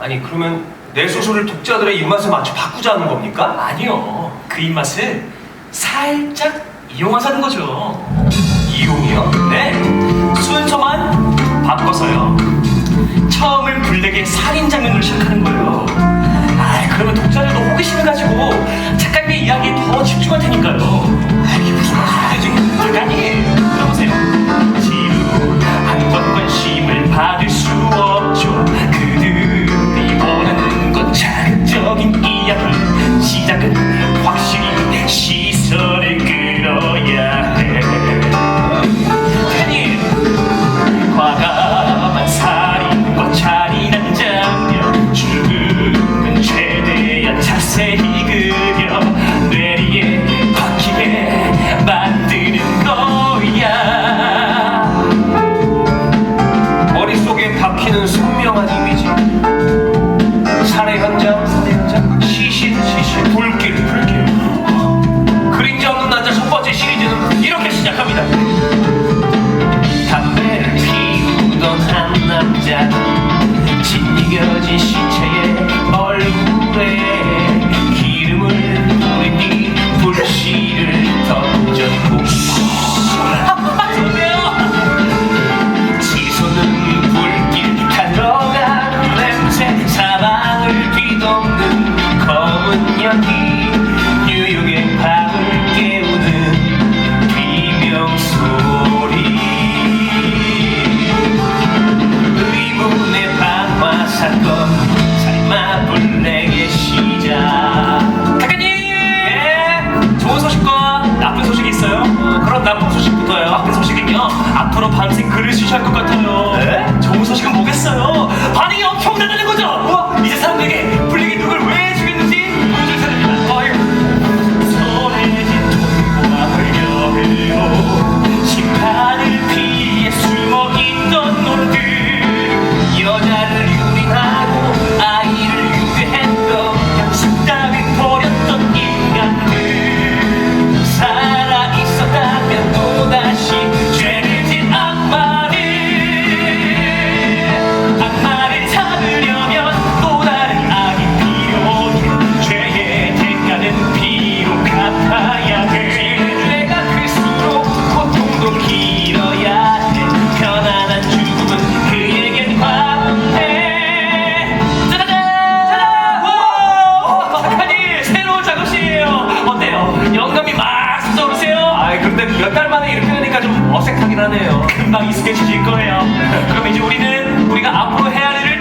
아니 그러면 내 소설을 독자들의 입맛에 맞춰 바꾸자는 겁니까? 아니요. 그 입맛을 살짝 이용하자는 거죠. 이용이요? 네. 순서만 바꿔서요. 처음을 블랙의 살인 장면으로 시작하는 거예요. 아, 그러면 독자들도 호기심을 가지고 작가님의 이야기에 더 집중할 그럼 나쁜 소식부터요. 학교 소식은요. 앞으로 밤새 글을 쓰셔야 할 것 같아요. 네? 좋은 소식은 뭐겠어요? 반응이 엄청 대단는 거죠. 우와, 이제 사람들에게 불리기 누굴 왜 죽였는지 하네요. 금방 익숙해지실 거예요. 그럼 이제 우리는 우리가 앞으로 해야 할 일을